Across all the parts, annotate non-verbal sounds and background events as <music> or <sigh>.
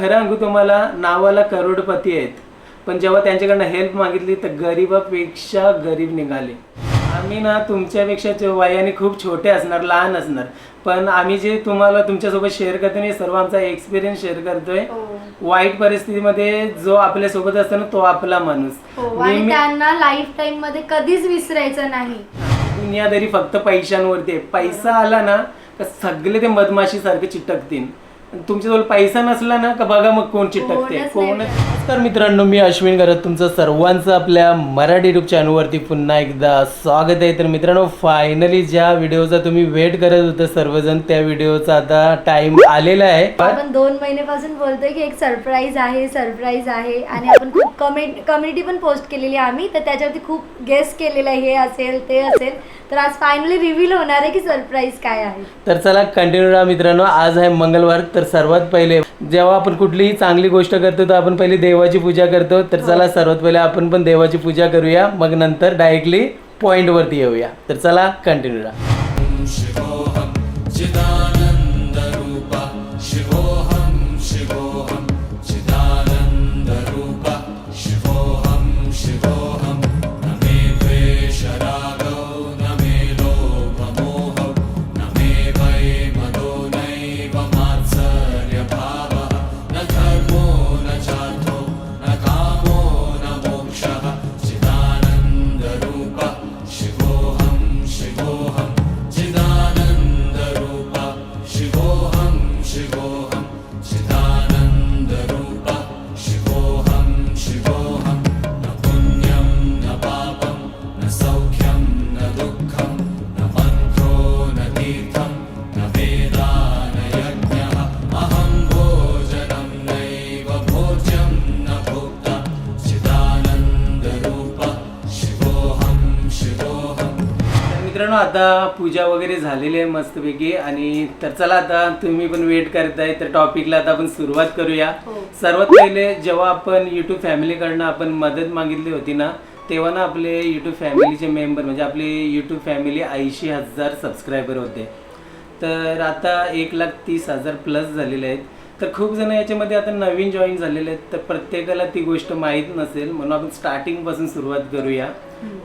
खरं सांगू तुम्हाला नावाला करोडपती आहेत. पण जेव्हा त्यांच्याकडनं हेल्प मागितली तर गरीबापेक्षा गरीब निघाले. आम्ही ना तुमच्यापेक्षा वयाने खूप छोटे असणार लहान असणार. पण आम्ही जे तुम्हाला तुमच्यासोबत शेअर करतो ना सर्व आमचा एक्सपिरियन्स शेअर करतोय हो. वाईट परिस्थितीमध्ये जो आपल्यासोबत असतो ना तो आपला माणूस. हो आणि नेहमी- त्यांना लाईफ टाइममध्ये कधीच विसरायचं नाही. दुनियादारी फक्त पैशांवरती आहे. पैसा आला ना का सगळे ते मधमाशी सारखे चिटकतील. तुमच्याजवळ पैसा नसला ना का बघा मग कोण चिटकते कोण. तर मित्रांनो मी अश्विन करत तुमचं सर्वांचं आपल्या मराठी युट्यूब चॅनलवरती पुन्हा एकदा स्वागत आहे. तर मित्रांनो फायनली ज्या व्हिडिओचा तुम्ही वेट करत होता सर्वजण त्या व्हिडिओचा आता टाइम आलेला आहे. आपण दोन महिन्यापासून बोलतोय की एक सरप्राईज आहे सरप्राईज आहे. आणि आपण खूप कमेंट कम्युनिटी पण पोस्ट केलेली आहे आम्ही. तर त्याच्यावरती खूप गेस केलेलं आहे. हे असेल ते असेल. तर आज फायनली रिव्हील होणार आहे की सरप्राईज काय आहे. तर चला कंटिन्यू राहा मित्रांनो. आज आहे मंगळवार तर सर्वात पहिले जेव्हा आपण कुठलीही चांगली गोष्ट करतो तर आपण पहिले देवाची पूजा करतो. तर चला सर्वात पहिले आपण पण देवाची पूजा करूया. मग नंतर डायरेक्टली पॉइंट वरती येऊया. तर चला कंटिन्यू राहा. मित्रांनो आता पूजा वगैरे झालेली आहे मस्तपैकी. आणि तर चला आता तुम्ही पण वेट करताय. तर टॉपिकला आता आपण सुरुवात करूया. हो. सर्वात पहिले जेव्हा आपण युट्यूब फॅमिलीकडनं आपण मदत मागितली होती ना तेव्हा ना आपले युट्यूब फॅमिलीचे मेंबर म्हणजे आपली युट्यूब फॅमिली ऐंशी हजार सबस्क्रायबर होते. तर आता एक लाख तीस हजार प्लस झालेले आहेत. तर खूप जण याच्यामध्ये आता नवीन जॉईन झालेले आहेत. तर प्रत्येकाला ती गोष्ट माहीत नसेल म्हणून आपण स्टार्टिंगपासून सुरुवात करूया.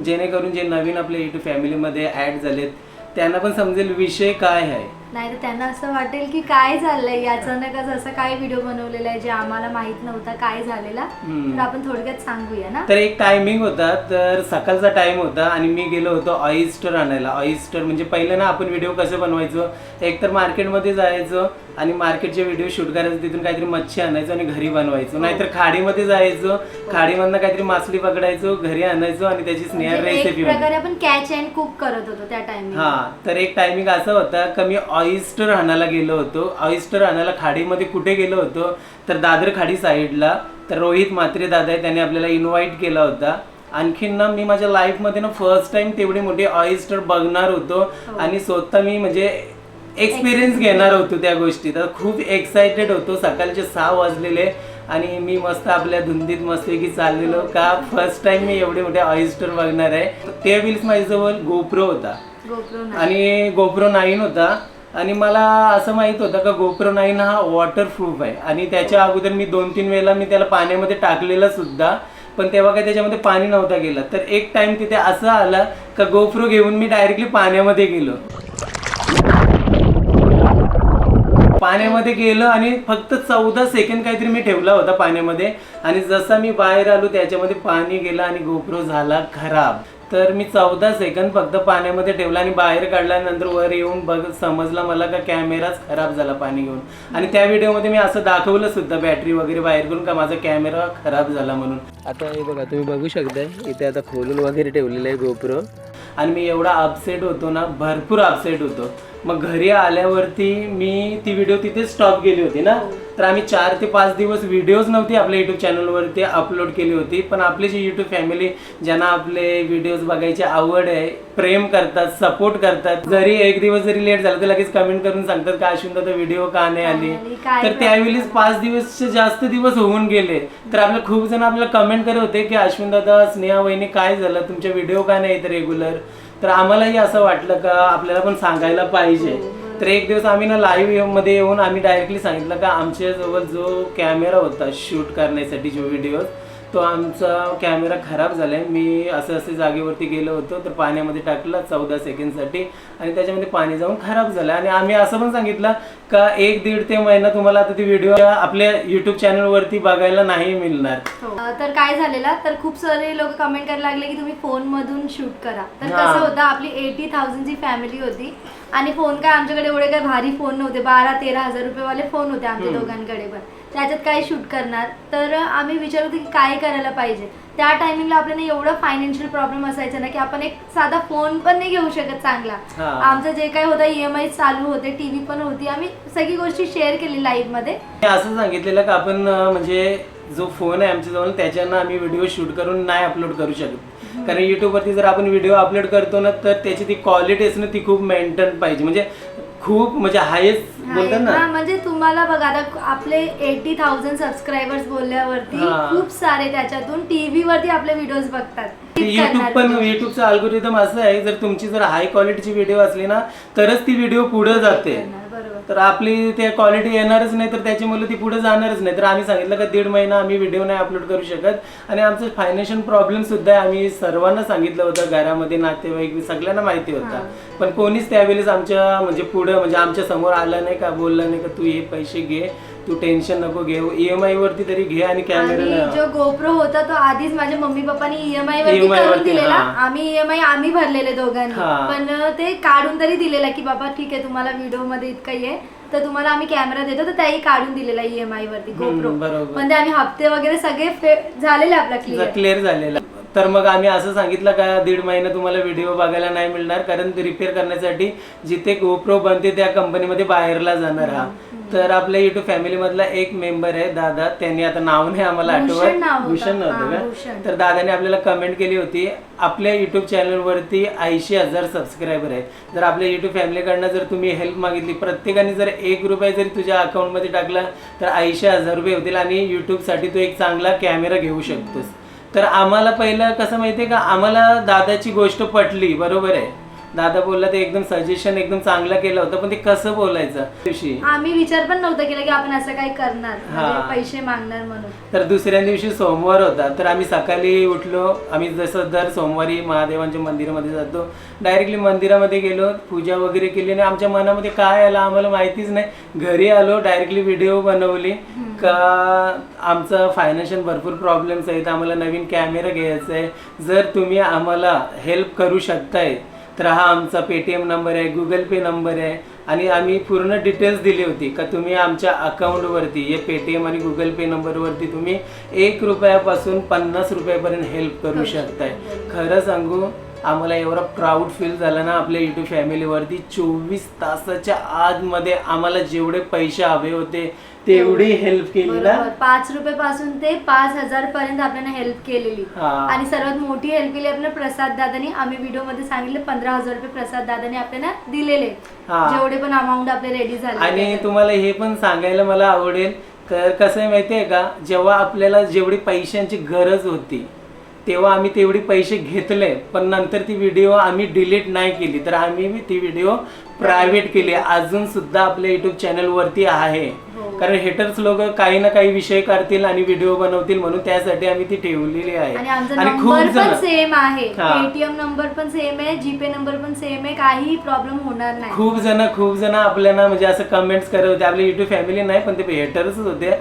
जेणेकरून जे नवीन आपल्या युट्यूब फॅमिलीमध्ये ॲड झालेत त्यांना पण समजेल विषय काय आहे. नाही तर त्यांना असं वाटेल की काय झालंय अचानकच असं काय व्हिडिओ बनवलेला आहे जे आम्हाला माहीत नव्हता काय झालेला. तर आपण थोडक्यात सांगूया ना. तर एक टायमिंग होता तर सकाळचा टाइम होता आणि मी गेलो होतो ऑइस्टर आणायला. ऑइस्टर म्हणजे पहिलं ना आपण व्हिडिओ कसं बनवायचो? एक तर मार्केटमध्ये जायचो आणि मार्केटचे व्हिडिओ शूट करायचो तिथून काहीतरी मच्छी आणायचो आणि घरी बनवायचो. नाहीतर खाडीमध्ये जायचो खाडीमधनं काहीतरी मासली पकडायचो घरी आणायचो आणि त्याची स्नेहर म्हणजे एक रेसिपी प्रकारे आपण कॅच अँड कुक करत होतो त्या हा तर एक टायमिंग असा होता का मी ऑइस्टर आणायला गेलो होतो. ऑइस्टर आणायला खाडीमध्ये कुठे गेलो होतो? तर दादर खाडी साईडला. तर रोहित म्हात्रे दादा आहे त्याने आपल्याला इन्व्हाइट केला होता. आणखीन ना मी माझ्या लाईफमध्ये ना फर्स्ट टाइम तेवढी मोठी ऑइस्टर बघणार होतो. आणि स्वतः मी म्हणजे एक्सपिरियन्स घेणार होतो त्या गोष्टी. तर खूप एक्साइटेड होतो. सकाळचे सहा वाजलेले आणि मी मस्त आपल्या धुंदीत मस्तपैकी चाललेलो. का फर्स्ट टाइम मी एवढे मोठे ऑइस्टर बघणार आहे. ते वेळेस माझ्याजवळ गोप्रो होता. आणि गोप्रो नाईन होता. आणि मला असं माहीत होतं का गोप्रो नाईन हा वॉटर प्रूफ आहे. आणि त्याच्या अगोदर मी दोन तीन वेळेला मी त्याला पाण्यामध्ये टाकलेला सुद्धा. पण तेव्हा काही त्याच्यामध्ये पाणी नव्हता गेला. तर एक टाइम तिथे असं आला का गोप्रो घेऊन मी डायरेक्टली पाण्यामध्ये गेलो. पाण्यामध्ये गेलो आणि फक्त चौदा सेकंड काहीतरी मी ठेवला होता पाण्यामध्ये. आणि जसा मी बाहेर आलो त्याच्यामध्ये पाणी गेलं आणि गोप्रो झाला खराब. तर मी चौदा सेकंद फक्त पाण्यामध्ये ठेवला आणि बाहेर काढल्यानंतर वर येऊन बघ समजला मला का कॅमेराच खराब झाला पाणी घेऊन. आणि त्या व्हिडिओमध्ये मी असं दाखवलं सुद्धा बॅटरी वगैरे बाहेर करून का माझा कॅमेरा खराब झाला म्हणून. आता हे बघा तुम्ही बघू शकताय इथे आता खोलून वगैरे ठेवलेलं आहे गोप्रो आणि मी एवढा अपसेट होतो ना भरपूर अपसेट होतो. मग घरी आल्यावरती मी ती व्हिडिओ तिथे स्टॉप केली होती ना. तर आम्ही चार ते पाच दिवस व्हिडिओज नव्हती आपल्या युट्यूब चॅनलवरती अपलोड केली होती. पण आपली जी युट्यूब फॅमिली ज्यांना आपले व्हिडिओज बघायची आवड आहे प्रेम करतात सपोर्ट करतात जरी एक दिवस जरी लेट झालं तर लगेच कमेंट करून सांगतात का अश्विन दादा व्हिडिओ का नाही आली? तर त्यावेळेस पाच दिवस जास्त दिवस होऊन गेले. तर आपल्या खूप जण आपल्याला कमेंट करत होते की अश्विन दादा स्नेहा वहिनी काय झालं? तुमचे व्हिडिओ का नाही येत रेग्युलर तर आम्हालाही असं वाटलं का आपल्याला पण सांगायला पाहिजे. तर एक दिवस आम्ही ना लाईव्हमध्ये येऊन आम्ही डायरेक्टली सांगितलं का आमच्याजवळ जो कॅमेरा होता शूट करण्यासाठी जो व्हिडिओ तो आमचा कॅमेरा खराब झालाय. मी असं असं जागेवरती गेलो होतो तर पाण्यामध्ये टाकला चौदा सेकंडसाठी आणि त्याच्यामध्ये पाणी जाऊन खराब झालं. आणि आम्ही असं पण सांगितलं का एक दीड ते महिना तुम्हाला आता ती व्हिडिओ आपल्या युट्यूब चॅनलवरती बघायला नाही मिळणार. अं, तर काय झालेला तर खूप सारे लोक कमेंट करायला लागले की तुम्ही फोन मधून शूट करा. तर हा. कसं होतं आपली एटी थाउजंडची फॅमिली होती आणि फोन काय आमच्याकडे एवढे काही भारी फोन नव्हते. बारा तेरा हजार रुपयेवाले फोन होते आमच्या. दोघांकडे पण. त्याच्यात काय शूट करणार. तर आम्ही विचार होतो की काय करायला पाहिजे. त्या टायमिंगला आपल्याला एवढं फायनान्शियल प्रॉब्लेम असायचा ना की आपण एक साधा फोन पण नाही घेऊ शकत चांगला. आमचं जे काय होतं ई एम आय चालू होते टीव्ही पण होती. आम्ही सगळी गोष्टी शेअर केली लाईव्हमध्ये. असं सांगितलेलं का आपण म्हणजे जो फोन आहे आमच्याजवळ त्याच्यानं आम्ही व्हिडिओ शूट करून नाही अपलोड करू शकत. कारण युट्यूबवरती जर आपण व्हिडिओ अपलोड करतो ना तर त्याची ती क्वालिटी असणं ती खूप मेंटेन पाहिजे. म्हणजे खूप म्हणजे हायेस्ट बोलतात हा ना म्हणजे तुम्हाला बघा आता आपले एटी थाउजंड सबस्क्रायबर्स बोलल्यावरती हा. खूप सारे त्याच्यातून टीव्ही वरती आपले व्हिडिओज बघतात. युट्यूब पण. युट्यूबचं अल्गोरिदम असं आहे जर तुमची जर हाय क्वालिटीची व्हिडिओ असली ना तरच ती व्हिडिओ पुढे जाते. करणार, तर आपली ते क्वालिटी येणारच नाही तर त्याच्यामुळे ती पुढे जाणारच नाही. तर आम्ही सांगितलं का दीड महिना आम्ही व्हिडिओ नाही अपलोड करू शकत. आणि आमचं फायनान्शियल प्रॉब्लेम सुद्धा आहे. आम्ही सर्वांना सांगितलं होतं घरामध्ये नातेवाईक सगळ्यांना माहिती होता. पण कोणीच त्यावेळेस आमच्या म्हणजे पुढं म्हणजे आमच्यासमोर आलं नाही का बोललं नाही का तू हे पैसे घे तू टेन्शन नको घेऊ. ईएमआय वरती तरी घे आणि आणि कॅमेरा जो गोप्रो होता तो आधीच माझ्या मम्मी पप्पानी ईएमआय वरती EMI करून वरती, दिलेला. हा. आम्ही ईएमआय आम्ही भरलेले दोघांनी. हा. पण ते काढून तरी दिलेला की बाबा ठीक आहे तुम्हाला व्हिडिओमध्ये इतकं आहे तर तुम्हाला आम्ही कॅमेरा देतो तर त्याही काढून दिलेला ईएमआय वरती गोप्रो बरोबर. पण ते आम्ही हप्ते वगैरे सगळे फे- झालेले आपला क्लिअर क्लिअर झालेला. तर मग आम्ही असं सांगितलं का दीड महिना तुम्हाला व्हिडिओ बघायला नाही मिळणार कारण रिपेअर करण्यासाठी जिथे गोप्रो बनते त्या कंपनीमध्ये बाहेरला जाणार हा. तर आपल्या युट्यूब फॅमिली मधला एक मेंबर आहे दादा. त्यांनी आता नाव नाही आम्हाला आठवत. भूषण नव्हतं. का? तर दादाने आपल्याला कमेंट केली होती आपल्या युट्यूब चॅनलवरती ऐंशी हजार सबस्क्रायबर आहेत. जर आपल्या युट्यूब फॅमिलीकडनं जर तुम्ही हेल्प मागितली प्रत्येकाने जर एक रुपये जरी तुझ्या अकाउंटमध्ये टाकला तर ऐंशी हजार रुपये होतील आणि युट्यूबसाठी तू एक चांगला कॅमेरा घेऊ शकतोस. तर आम्हाला पहिलं कसं माहितीये का? आम्हाला दादाची गोष्ट पटली बरोबर आहे. दादा बोलला ते एकदम सजेशन एकदम चांगलं केलं होतं पण ते कसं बोलायचं? दिवशी. आम्ही विचार पण नव्हता केला की आपण असं काय करणार. म्हणजे. पैसे मागणार म्हणून. तर दुसऱ्या दिवशी सोमवार होता तर आम्ही सकाळी उठलो आम्ही जसं दर सोमवारी महादेवांच्या मंदिरामध्ये जातो. डायरेक्टली मंदिरामध्ये गेलो पूजा वगैरे केली आणि आमच्या मनामध्ये काय आलं आम्हाला माहितीच नाही. घरी आलो डायरेक्टली व्हिडिओ बनवली. का आमचं फायनान्शियल भरपूर प्रॉब्लेम्स आहेत आम्हाला नवीन कॅमेरा घ्यायचा आहे. जर तुम्ही आम्हाला हेल्प करू शकताय तर हा आमचा पेटीएम नंबर आहे गुगल पे नंबर आहे. आणि आम्ही पूर्ण डिटेल्स दिली होती का तुम्ही आमच्या अकाउंटवरती हे पेटीएम आणि गुगल पे नंबरवरती तुम्ही एक रुपयापासून पन्नास रुपयापर्यंत हेल्प करू शकताय. खरं सांगू आम्हाला एवढा प्राऊड फील झाला ना आपल्या युट्यूब फॅमिलीवरती चोवीस तासाच्या आतमध्ये आम्हाला जेवढे पैसे हवे होते तेवढी हेल्प केली ना. बरोबर. पाच रुपये पासून ते पाच हजार पर्यंत आपल्याला हेल्प केलेली. हा. आणि सर्वात मोठी हेल्प केली आपल्याला प्रसाद दादानी. आम्ही व्हिडिओमध्ये सांगितले पंधरा हजार रुपये प्रसाद दादानी आपल्याला दिलेले. हा. जेवढे पण अमाऊंट आपले रेडी झाले. आणि. तुम्हाला हे पण सांगायला मला आवडेल. तर कसं आहे माहिती आहे का? जेव्हा आपल्याला जेवढी पैशांची गरज होती तेव्हा आम्ही तेवढी पैसे घेतले पण नंतर ती व्हिडिओ आम्ही डिलीट नाही केली. तर आम्ही ती व्हिडिओ प्रायव्हेट केली. अजून सुद्धा आपल्या युट्यूब चॅनल वरती आहे. हो. कारण हेटर्स लोक काही ना काही विषय करतील आणि व्हिडिओ बनवतील म्हणून त्यासाठी आम्ही ती ठेवलेली आहे. आणि आमचा आणि नंबर पण सेम आहे. हा. पेटीएम नंबर पण सेम आहे. जीपे नंबर पण सेम आहे. काहीही प्रॉब्लेम होणार नाही. खूप जण खूप जण आपल्याला म्हणजे असं कमेंट्स करत होते. आपले युट्यूब फॅमिली नाही पण ते हेटरच होते.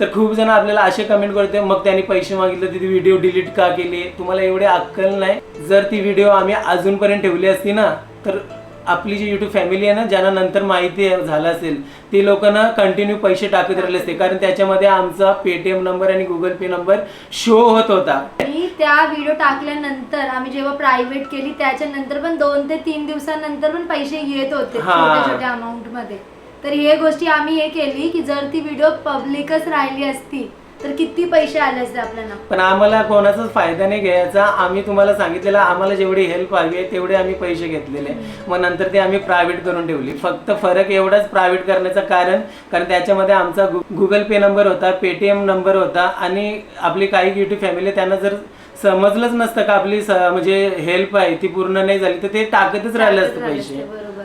तर खूप जण आपल्याला असे कमेंट करते मग त्यांनी पैसे मागितले ती व्हिडिओ डिलीट का केली? तुम्हाला एवढी अक्कल नाही. जर ती व्हिडिओ आम्ही अजूनपर्यंत ठेवली असती ना तर आपली जी युट्यूब फॅमिली आहे ना ज्यांना नंतर माहिती झालं असेल ती लोक ना कंटिन्यू पैसे टाकत राहिले असते. कारण त्याच्यामध्ये आमचा पेटीएम नंबर आणि गुगल पे नंबर शो होत होता. आणि त्या व्हिडिओ टाकल्यानंतर आम्ही जेव्हा प्रायव्हेट केली त्याच्यानंतर पण दोन ते तीन दिवसानंतर पण पैसे येत होते हा. छोट्या छोट्या अमाऊंटमध्ये. तर हे गोष्टी आम्ही हे केली की जर ती व्हिडिओ पब्लिकच राहिली असती तर किती पैसे आले असते आपल्याला? पण आम्हाला कोणाचाच फायदा नाही घ्यायचा. आम्ही तुम्हाला सांगितलेलं आम्हाला जेवढी हेल्प हवी आहे तेवढे आम्ही पैसे घेतलेले मग नंतर ते आम्ही प्रायव्हेट करून ठेवली. फक्त फरक एवढाच प्रायव्हेट करण्याचं कारण कारण त्याच्यामध्ये आमचा गुगल पे नंबर होता पेटीएम नंबर होता आणि आपली काही युट्यूब फॅमिली त्यांना जर समजलंच नसतं का आपली म्हणजे हेल्प आहे ती पूर्ण नाही झाली तर ते टाकतच राहिले असते पैसे.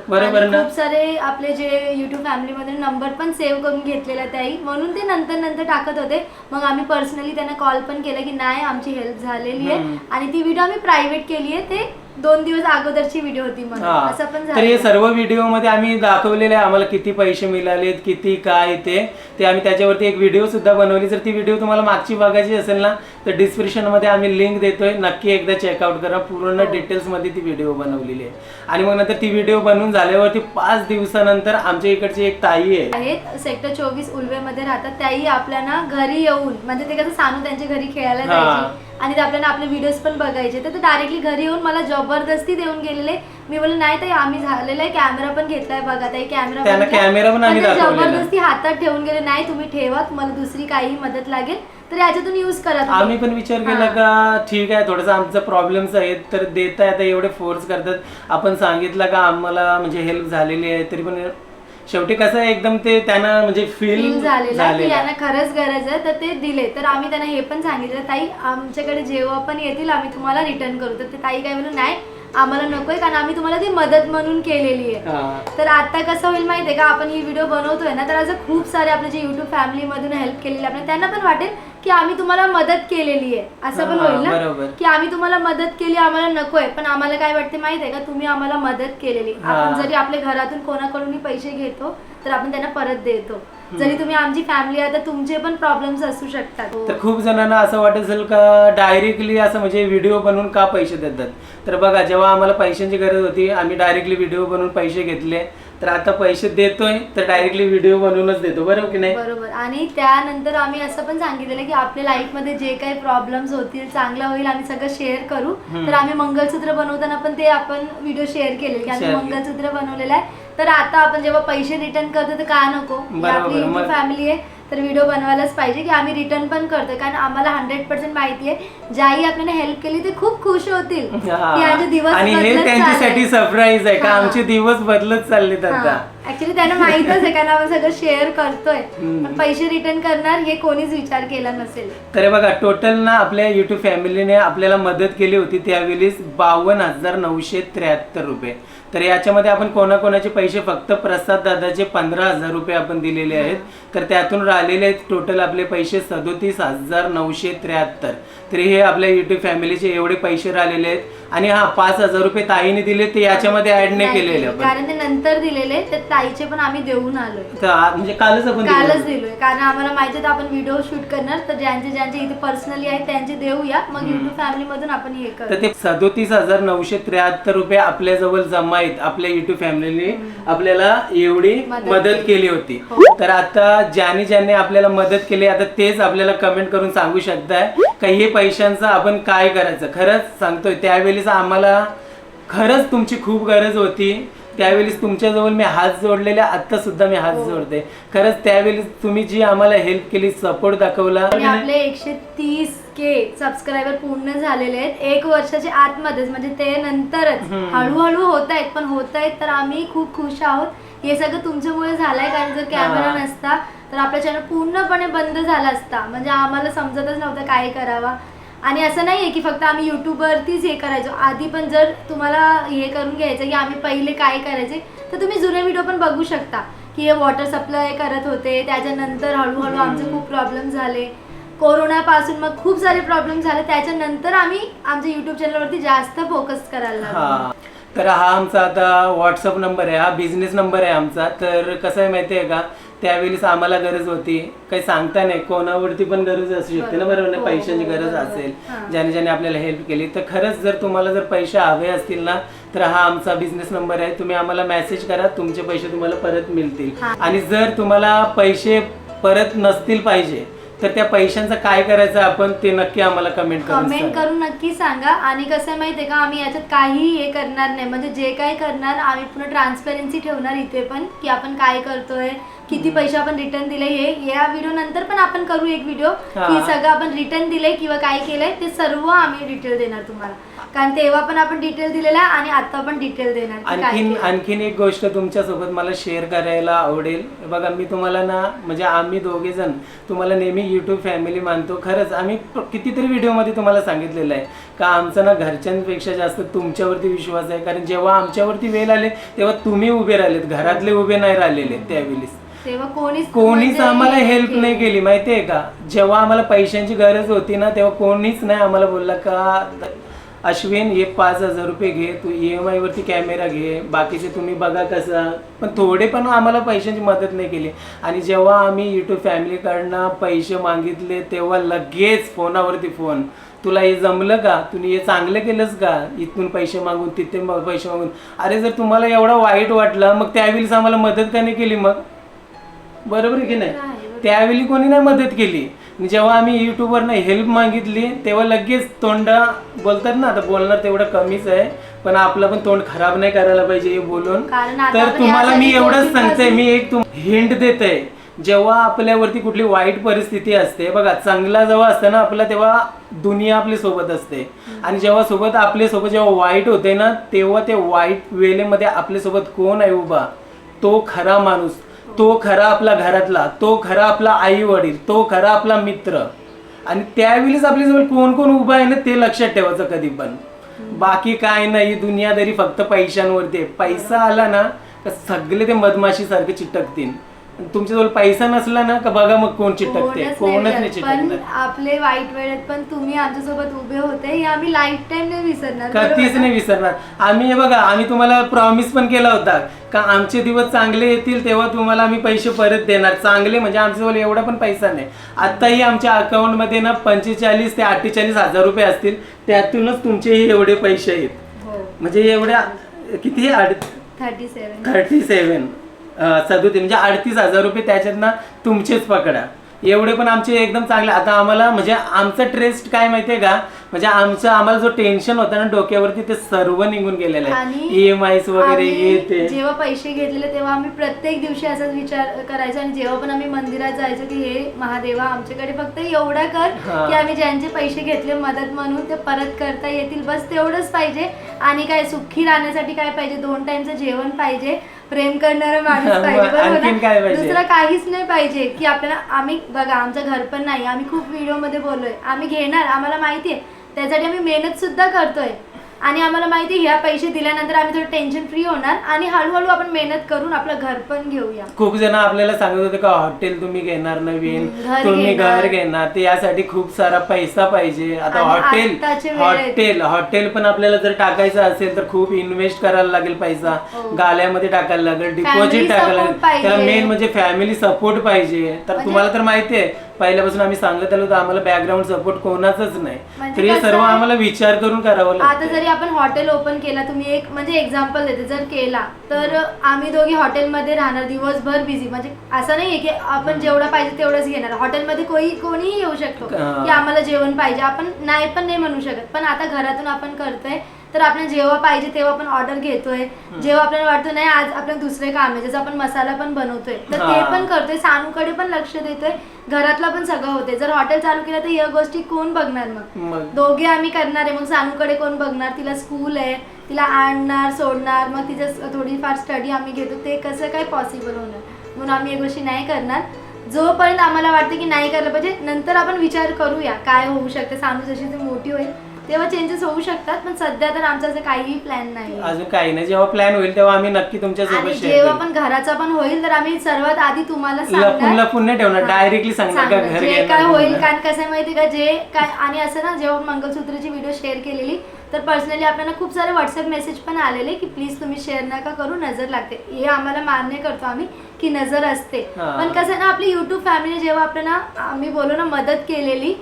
बरोबर. बरोबर आणि ना? खूप सारे आपले जे युट्यूब फॅमिलीमध्ये नंबर पण सेव्ह करून घेतलेला त्याही म्हणून ते नंतर नंतर टाकत होते मग आम्ही पर्सनली त्यांना कॉल पण केला की नाही आमची हेल्प झालेली आहे हम्म. आणि ती व्हिडिओ आम्ही प्रायव्हेट केली आहे ते दोन दिवस अगोदरची व्हिडिओ होती हा. असं पण तर हे झालं. सर्व व्हिडिओमध्ये आम्ही दाखवलेले आहे आम्हाला किती पैसे मिळालेत किती काय ते. ते आम्ही त्याच्यावरती एक व्हिडिओ सुद्धा बनवली. जर ती व्हिडिओ तुम्हाला मागची बघायची असेल ना तर डिस्क्रिप्शनमध्ये आम्ही लिंक देतोय. नक्की एकदा चेकआउट करा. पूर्ण हो. डिटेल्समध्ये ती व्हिडिओ बनवलेली आहे. आणि मग नंतर ती व्हिडिओ बनवून झाल्यावरती पाच दिवसानंतर आमच्या इकडची एक ताई आहे. आहेत. सेक्टर चोवीस उल्वेमध्ये राहतात. त्याही आपल्याला घरी येऊन म्हणजे ते कसं सांगू त्यांच्या घरी खेळायला हा. जायचे. आणि ते आपल्याला आपले व्हिडिओज पण बघायचे. तर ते डायरेक्टली घरी येऊन मला जबरदस्ती देऊन गेलेले. मी बोलले नाही ताई आम्ही झालेला आहे. कॅमेरा पण घेतलाय बघा ताई. कॅमेरा त्यांना camera पण आम्ही दाखवलेला. जबरदस्ती हातात ठेवून गेले. नाही तुम्ही ठेवा. तुम्हाला दुसरी काही मदत लागेल. तर याच्यातून युज करा तुम्ही." आम्ही पण विचार केला हा. का ठीक आहे थोडंसं आमचं प्रॉब्लेम्स आहेत. तर देता आता एवढे फोर्स करतात. आपण सांगितलं का आम्हाला म्हणजे हेल्प झालेली आहे. तरी पण शेवटी कसं एकदम ते त्यांना म्हणजे फील फील झालेला की झालेलं. यांना खरंच गरज आहे तर ते दिले. तर आम्ही त्यांना हे पण सांगितलं ताई आमच्याकडे जेव्हा पण येतील आम्ही तुम्हाला रिटर्न करू. तर ते ताई काय म्हणून नाही आम्हाला नकोय कारण आम्ही तुम्हाला ती मदत म्हणून केलेली आहे. तर आता कसं होईल माहितीये का? आपण ही व्हिडिओ बनवतोय ना तर असं खूप सारे आपले जे युट्यूब फॅमिलीमधून हेल्प केलेली आपण त्यांना पण वाटेल की आम्ही तुम्हाला मदत केलेली आहे. असं पण होईल ना. की आम्ही तुम्हाला मदत केली आम्हाला नकोय पण आम्हाला काय वाटते माहिती आहे का? तुम्ही आम्हाला मदत केलेली. आपण जरी आपल्या घरातून कोणाकडून पैसे घेतो तर आपण त्यांना परत देतो. जरी तुम्ही आमची फॅमिली आहे तर तुमचे पण प्रॉब्लेम्स असू शकतात. तर खूप जणांना असं वाटत असेल का डायरेक्टली असं म्हणजे व्हिडिओ बनवून का पैसे देतात? तर बघा जेव्हा आम्हाला पैशांची गरज होती आम्ही डायरेक्टली व्हिडिओ बनवून पैसे घेतले. तर आता पैसे देतोय तर डायरेक्टली व्हिडिओ बनवूनच देतो. बरोबर की नाही? बरोबर. आणि त्यानंतर आम्ही असं पण सांगितलेलं की आपल्या लाईफमध्ये जे काही प्रॉब्लेम्स होतील चांगलं होईल आम्ही सगळं शेअर करू. तर आम्ही मंगलसूत्र बनवताना पण ते आपण व्हिडिओ शेअर केले की आम्ही. मंगलसूत्र बनवलेलं आहे. तर आता आपण जेव्हा पैसे रिटर्न करतो तर का नको? ही बरोबर, आपली मग- फॅमिली आहे तर व्हिडिओ बनवायलाच पाहिजे की आम्ही रिटर्न पण करतो कारण आम्हाला हंड्रेड पर्सेंट माहिती आहे ज्याही आपल्याला हेल्प केली ते खूप खुश होतील. की दिवस आणि हे बदलत त्यांच्यासाठी चालले. सरप्राईज आहे का हा. आमचे दिवस बदलत चाललेत आता? ऍक्च्युली त्यांना माहितच आहे कारण आपण सगळं शेअर करतोय. हम्म. पण पैसे रिटर्न करणार हे कोणीच विचार केला नसेल. तर बघा टोटल ना आपल्या युट्यूब फॅमिलीने आपल्याला मदत केली होती त्यावेळेस बावन्न हजार नऊशे त्र्याहत्तर रुपये. तर याच्यामध्ये आपण कोणाकोणाचे पैसे फक्त प्रसाद दादाचे पंधरा हजार रुपये आपण दिलेले आहेत. तर त्यातून राहिलेले आहेत टोटल आपले पैसे सदोतीस हजार नऊशे त्र्याहत्तर. तर हे आपल्या युट्यूब फॅमिलीचे एवढे पैसे राहिलेले आहेत. आणि हा पाच हजार रुपये ताईने दिले ते याच्यामध्ये ऍड नाही केलेले कारण ते नंतर दिलेले तर ताईचे पण आम्ही देऊन आलोय. तर आ- म्हणजे कालच आपण कालच दिले. दिलोय. कारण आम्हाला माहिती आपण व्हिडिओ शूट करणार. तर ज्यांचे ज्यांचे इथे पर्सनली आहेत त्यांचे देऊया. मग युट्यूब फॅमिली मधून आपण हे तर करू. ते सदोतीस हजार नऊशे त्र्याहत्तर रुपये आपल्या जवळ जमा आहेत आपल्या युट्यूब फॅमिलीने आपल्याला एवढी मदत केली. होती हो. तर आता ज्याने ज्याने आपल्याला मदत केली आता तेच आपल्याला कमेंट करून सांगू शकताय का हे पैशांचं आपण काय करायचं खरंच सांगतोय त्यावेळेस आम्हाला खरंच तुमची खूप गरज होती त्यावेळेस तुमच्याजवळ मी हात जोडलेले आता सुद्धा मी हात हो. जोडते खरंच त्यावेळेस तुम्ही जी आम्हाला हेल्प केली सपोर्ट दाखवला आपले एकशे तीस के सबस्क्रायबर पूर्ण झालेले आहेत. एक वर्षाच्या आतमध्येच म्हणजे ते नंतरच. हळूहळू होत आहेत पण होत आहेत तर आम्ही खूप खुश आहोत. हे सगळं तुमच्यामुळे झालंय कारण जर कॅमेरा. नसता तर आपला चॅनल पूर्णपणे बंद झाला असता. म्हणजे आम्हाला समजतच नव्हतं काय करावा. आणि असं नाही आहे की फक्त आम्ही युट्यूबवरतीच हे करायचो. आधी पण जर तुम्हाला हे करून घ्यायचं की आम्ही पहिले काय करायचे तर तुम्ही जुने व्हिडिओ पण बघू शकता. की हे वॉटर सप्लाय करत होते त्याच्यानंतर हळूहळू आमचे खूप प्रॉब्लेम झाले. कोरोनापासून मग खूप सारे प्रॉब्लेम झाले. त्याच्यानंतर आम्ही आमच्या युट्यूब चॅनलवरती जास्त फोकस करायला लागलो. हा. तर हा आमचा आता व्हॉट्सअप नंबर आहे. हा बिझनेस नंबर आहे आमचा. तर कसं आहे माहिती आहे का? त्यावेळेस आम्हाला गरज होती. काही सांगता नाही. कोणावरती पण गरज असू शकते ना बरोबर? ना हो, पैशांची हो, गरज बरोबर. असेल. हा. ज्याने ज्याने आपल्याला हेल्प केली. तर खरंच जर तुम्हाला जर पैसे हवे असतील ना तर हा आमचा बिझनेस नंबर आहे. तुम्ही आम्हाला मेसेज करा. तुमचे पैसे तुम्हाला परत मिळतील. हा. आणि जर तुम्हाला पैसे परत नसतील पाहिजे तर त्या पैशांचं काय करायचं आपण ते नक्की आम्हाला कमेंट करून कमेंट सांगा. करून नक्की सांगा आणि कसं आहे माहितीये का आम्ही याच्यात काही हे करणार नाही म्हणजे जे काय करणार आम्ही पुन्हा ट्रान्सपेरन्सी ठेवणार इथे पण की आपण काय करतोय किती पैसे आपण रिटर्न दिले हे या व्हिडिओ नंतर पण आपण करू एक व्हिडिओ हा. की सगळं आपण रिटर्न दिले किंवा काय केलंय ते सर्व आम्ही डिटेल देणार तुम्हाला कारण तेव्हा पण आपण डिटेल दिलेला आणि आता पण डिटेल देणार. की काय आणखीन केलं. आणखीन एक गोष्ट तुमच्यासोबत मला शेअर करायला आवडेल. बघा मी तुम्हाला ना म्हणजे आम्ही दोघे जण तुम्हाला नेहमी युट्यूब फॅमिली मानतो. खरंच आम्ही प- कितीतरी व्हिडिओमध्ये तुम्हाला सांगितलेलं आहे. का आमचा ना घरच्यांपेक्षा जास्त तुमच्यावरती विश्वास आहे. कारण जेव्हा आमच्यावरती वेळ आले तेव्हा तुम्ही उभे राहिलेत. घरातले उभे नाही राहिलेले त्यावेळेस. तेव्हा कोणीच कोणीच म्हणजे आम्हाला हे हेल्प केलं. नाही. केली. माहितीये का? जेव्हा आम्हाला पैशांची गरज होती ना तेव्हा कोणीच नाही आम्हाला बोलला का अश्विन हे पाच हजार रुपये घे तू ई एम आयवरती कॅमेरा घे बाकीचे तुम्ही बघा कसं. पण थोडे पण आम्हाला पैशांची मदत नाही केली. आणि जेव्हा आम्ही युट्यूब फॅमिलीकडनं पैसे मागितले तेव्हा लगेच फोनावरती फोन. तुला हे जमलं का? तुम्ही हे चांगलं केलंस का? इथून पैसे मागून तिथे मग पैसे मागून. अरे जर तुम्हाला एवढं वाईट वाटलं मग त्यावेळेस आम्हाला मदत का नाही केली मग? बरोबर की नाही. त्यावेळी कोणी नाही मदत केली. जेव्हा आम्ही युट्यूबवरनं हेल्प मागितली तेव्हा लगेच तोंड बोलतात ना आता बोलणार तेवढं कमीच आहे पण आपलं पण तोंड खराब नाही करायला पाहिजे हे बोलून. कारण आता तर आपण तुम्हाला मी यासाठी एवढंच सांगते मी एक तुम हिंट देते. जेव्हा आपल्यावरती कुठली वाईट परिस्थिती असते बघा चांगला जेव्हा असतं ना आपला तेव्हा दुनिया आपल्यासोबत असते. आणि जेव्हा सोबत आपल्यासोबत जेव्हा वाईट होते ना तेव्हा ते वाईट वेळेमध्ये आपल्यासोबत कोण आहे उभा? तो खरा माणूस. तो खरा आपला घरातला तो खरा आपला आई वडील तो खरा आपला मित्र. आणि त्यावेळीच आपल्याजवळ कोण कोण उभा आहे ना ते लक्षात ठेवायचं कधी पण. बाकी काय नाही दुनियादारी फक्त पैशांवरती आहे. पैसा आला ना तर सगळे ते मधमाशी सारखे चिटकतील. तुमच्याजवळ पैसा नसला ना का बघा मग कोण चिटकते कोणच कोणच नाही नाही पण चिटकणार आपले वाईट वेळेत पण तुम्ही आमच्यासोबत उभे होते हे आम्ही लाईफ टाइम नाही विसरणार. कधीच बरोबर ना? नाही विसरणार. आम्ही हे बघा आम्ही तुम्हाला प्रॉमिस पण केला होता का आमचे दिवस चांगले येतील तेव्हा तुम्हाला आम्ही पैसे परत देणार. चांगले म्हणजे आमच्याजवळ एवढा पण पैसा नाही. आताही आमच्या अकाउंटमध्ये ना पंचेचाळीस ते अठ्ठेचाळीस हजार रुपये असतील. त्यातूनच तुमचे एवढे पैसे आहेत. हो. म्हणजे एवढ्या किती थर्टी सेवन थर्टी सेवन सदोतीस म्हणजे अडतीस हजार रुपये त्याच्यातनं तुमचेच पकडा. एवढे पण आमचे एकदम चांगले. आता आम्हाला म्हणजे आमचं ट्रेस्ट काय माहितीये का? म्हणजे आमचं आम्हाला जो टेन्शन होतं ना डोक्यावरती ते सर्व निघून गेलेलं आहे. आणि ई एम आयस वगैरे जेव्हा पैसे घेतलेले तेव्हा आम्ही प्रत्येक दिवशी असाच विचार करायचो आणि जेव्हा पण आम्ही मंदिरात जायचो की हे महादेवा आमच्याकडे फक्त एवढा कर. की आम्ही ज्यांचे पैसे घेतले मदत म्हणून ते परत करता येतील. बस तेवढंच पाहिजे. आणि काय सुखी राहण्यासाठी काय पाहिजे? दोन टाइमचं जेवण पाहिजे. प्रेम करणारा माणूस <laughs> पाहिजे बरोबर ना? पाहिजे? दुसरं काहीच नाही पाहिजे की आपल्याला आम्ही बघा आमचं घर पण नाही आम्ही खूप व्हिडिओमध्ये बोललोय आम्ही घेणार आम्हाला माहिती आहे त्यासाठी आम्ही मेहनत सुद्धा करतोय आणि आम्हाला माहिती ह्या पैसे दिल्यानंतर आम्ही थोडं टेन्शन फ्री होणार आणि हळूहळू आपण मेहनत करून आपलं घर पण घेऊया खूप जण आपल्याला सांगत होते का हॉटेल तुम्ही घेणार नवीन हम्म, घर तुम्ही घेणार. घर घेणार ते यासाठी खूप सारा पैसा पाहिजे आता आणि हॉटेल. हॉटेल हॉटेल पण आपल्याला जर टाकायचं असेल तर खूप इन्व्हेस्ट करायला लागेल पैसा हो. गाल्यामध्ये टाकायला लागेल Family डिपॉझिट टाकायला support लागेल पाहिजे. त्याला मेन म्हणजे फॅमिली सपोर्ट पाहिजे तर म्हणजे- तुम्हाला तर माहिती आहे पहिल्यापासून आम्ही सांगत आलो तर आम्हाला बॅकग्राऊंड सपोर्ट कोणाचाच नाही. म्हणजे तर हे कसं सर्व आहे? आम्हाला विचार करून करावं आता लागतं जरी आपण हॉटेल ओपन केला तुम्ही एक म्हणजे एक्झाम्पल देते जर केला तर आम्ही दोघी हॉटेलमध्ये राहणार दिवसभर बिझी म्हणजे असं नाहीये की आपण जेवढं पाहिजे तेवढंच घेणार. हॉटेलमध्ये कोणी कोणीही येऊ शकतो. हा. की आम्हाला जेवण पाहिजे. आपण नाही पण नाही म्हणू शकत. पण आता घरातून आपण करतोय तर आपल्याला जेव्हा पाहिजे तेव्हा आपण ऑर्डर घेतोय. जेव्हा आपल्याला वाटतं नाही आज आपल्याला दुसरे काम आहे जसं आपण मसाला पण बनवतोय. तर ते. पण करतोय. सानूकडे पण लक्ष देतोय. घरातला पण सगळं होते जर हॉटेल चालू केलं तर या गोष्टी कोण बघणार मग? दोघे आम्ही करणार आहे. मग सानूकडे कोण बघणार? तिला स्कूल आहे. तिला आणणार सोडणार. मग तिचं थोडीफार स्टडी आम्ही घेतो. ते कसं काय पॉसिबल होणार? म्हणून आम्ही या गोष्टी नाही करणार. जोपर्यंत आम्हाला वाटतं की नाही करायला पाहिजे नंतर आपण विचार करूया. काय होऊ शकतं? सानू जशी ती मोठी होईल तेव्हा चेंजेस होऊ शकतात पण सध्या तर आमचा असं काहीही प्लॅन नाही अजून काही नाही जेव्हा प्लॅन होईल तेव्हा आम्ही नक्की तुमच्या आणि सोबत शेअर जेव्हा पण घराचा पण होईल तर आम्ही सर्वात आधी तुम्हाला लपून सांगणार लपून नाही ठेवणार हा. डायरेक्टली सांगणार का सांगणार. घर जे घेणार काय होईल म्हणून. कारण कसं आहे माहिती का जे काय आणि असं ना जेव्हा मंगलसूत्रची व्हिडिओ शेअर केलेली तर पर्सनली आपल्याला खूप सारे व्हॉट्सअप मेसेज पण आलेले की प्लीज तुम्ही शेअर नका करू नजर लागते हे आम्हाला मान्य करतो आम्ही की नजर असते. पण कसं ना आपली युट्यूब फॅमिली जेव्हा आपल्याला आम्ही बोलू ना मदत केलेली.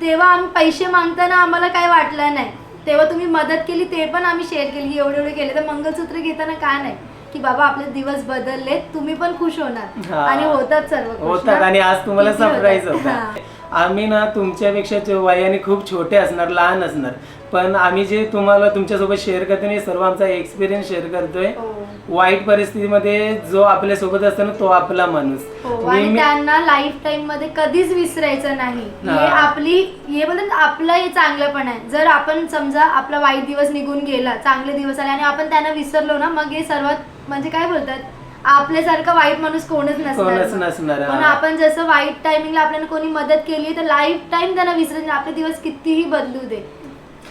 तेव्हा आम्ही पैसे मागताना आम्हाला काय वाटलं नाही तेव्हा तुम्ही मदत केली ते पण आम्ही शेअर केली की एवढे एवढे केले तर मंगलसूत्र घेताना काय नाही की बाबा आपले दिवस बदलले तुम्ही पण खुश होणार. आणि होतात सर्व होतात? आणि आज तुम्हाला? सरप्राईज होता. आम्ही ना तुमच्यापेक्षा वयाने खूप छोटे असणार लहान असणार पण आम्ही जे तुम्हाला तुमच्यासोबत शेअर करतो ना, सर्व आमचा एक्सपिरियन्स शेअर करतोय हो. वाईट परिस्थितीमध्ये जो आपल्यासोबत असतो ना तो आपला माणूस हो आणि नेहमी- त्यांना लाईफ टाइममध्ये कधीच विसरायचं नाही हा. हे आपली हे ना, आपलं हे चांगलंपण आहे जर आपण समजा आपला वाईट दिवस निघून गेला चांगले दिवस आले आणि आपण त्यांना विसरलो ना मग हे सर्वात म्हणजे काय बोलतात आपल्यासारखं वाईट माणूस कोणच कोणच नसणार नसणार पण हा. आपण जसं वाईट टायमिंगला आपल्याला कोणी मदत केली तर लाईफ टाइम त्यांना विसरत नाही. आपले दिवस कितीही बदलू दे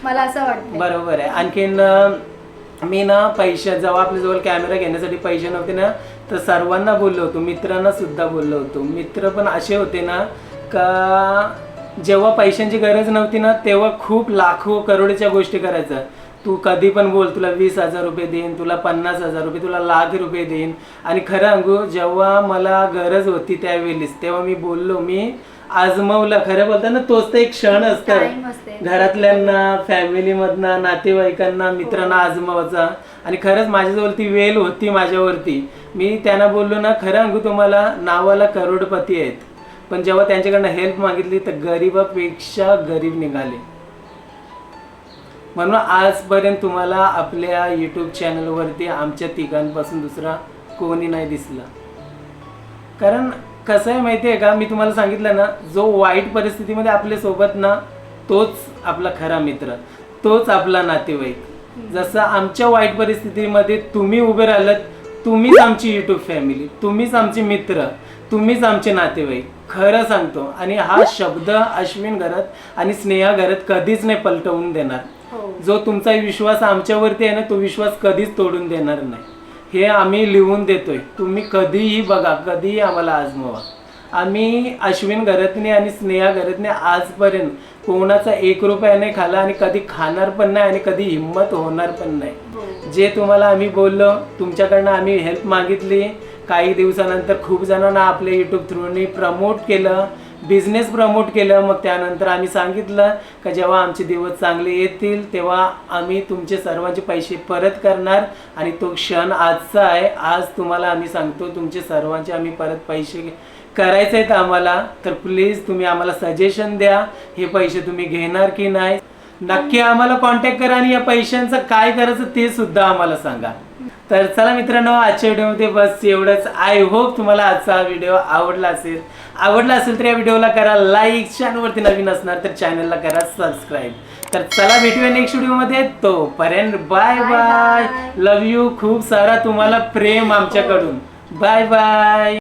मला असं वाटतं बरोबर आहे. आणखीन मी ना पैसे जेव्हा आपल्याजवळ कॅमेरा घेण्यासाठी पैसे नव्हते ना तर सर्वांना बोललो होतो मित्रांना सुद्धा बोललो होतो. मित्र पण असे होते ना का जेव्हा पैशांची गरज नव्हती ना तेव्हा खूप लाखो करोडच्या गोष्टी करायचं. तू कधी पण बोल तुला वीस हजार रुपये देईन तुला पन्नास हजार रुपये तुला लाख रुपये देईन. आणि खरं अंगू जेव्हा मला गरज होती त्यावेळीच तेव्हा मी बोललो मी आजमवलं खरं बोलता ना तोच तर एक क्षण Time असतं. असते. घरातल्यांना फॅमिलीमधनं नातेवाईकांना मित्रांना आजमावायचा आणि खरंच माझ्याजवळ ती वेल होती माझ्यावरती. मी त्यांना बोललो ना खरं सांगू तुम्हाला नावाला करोडपती आहेत. पण जेव्हा त्यांच्याकडनं हेल्प मागितली तर गरीबापेक्षा गरीब निघाले. म्हणून आजपर्यंत तुम्हाला आपल्या यूट्यूब चॅनलवरती आमच्या तिघांपासून दुसरा कोणी नाही दिसला. कारण कसं आहे माहिती आहे का? मी तुम्हाला सांगितलं ना जो वाईट परिस्थितीमध्ये आपल्यासोबत ना तोच आपला खरा मित्र तोच आपला नातेवाईक. जसं आमच्या वाईट परिस्थितीमध्ये तुम्ही उभे राहिलात तुम्हीच आमची युट्यूब फॅमिली तुम्हीच आमचे मित्र तुम्हीच आमचे नातेवाईक. खरं सांगतो. आणि हा शब्द अश्विन घरात आणि स्नेहा घरात कधीच नाही पलटवून देणार. हो. जो तुमचा विश्वास आमच्यावरती आहे ना तो विश्वास कधीच तोडून देणार नाही. हे आम्ही लिहून देतोय. तुम्ही कधीही बघा कधीही आम्हाला आजमावा आम्ही अश्विन घरातने आणि स्नेहा घरातने आजपर्यंत कोणाचा एक रुपया नाही खाला आणि कधी खाणार पण नाही आणि कधी हिंमत होणार पण नाही. जे तुम्हाला आम्ही बोललो तुमच्याकडनं आम्ही हेल्प मागितली. काही दिवसानंतर खूप जणांना आपल्या यूट्यूब थ्रूनी प्रमोट केलं. बिझनेस प्रमोट केलं मग त्यानंतर आम्ही सांगितलं का जेव्हा आमचे दिवस चांगले येतील तेव्हा आम्ही तुमचे सर्वांचे पैसे परत करणार आणि तो क्षण आजचा आहे. आज तुम्हाला आम्ही सांगतो तुमचे सर्वांचे आम्ही परत पैसे करायचे आहेत आम्हाला. तर प्लीज तुम्ही आम्हाला सजेशन द्या हे पैसे तुम्ही घेणार की नाही. नक्की आम्हाला कॉन्टॅक्ट करा आणि या पैशांचं काय करायचं ते सुद्धा आम्हाला सांगा. तर चला मित्रांनो आजच्या व्हिडिओमध्ये बस एवढंच. आय होप तुम्हाला आजचा हा व्हिडिओ आवडला असेल. आवडला असेल तर या व्हिडिओला करा लाईक चॅनलवरती नवीन असणार तर चॅनलला करा सबस्क्राईब तर चला भेटूया नेक्स्ट व्हिडिओमध्ये. तोपर्यंत bye bye bye. Love you खूप सारा. तुम्हाला प्रेम आमच्याकडून. Bye bye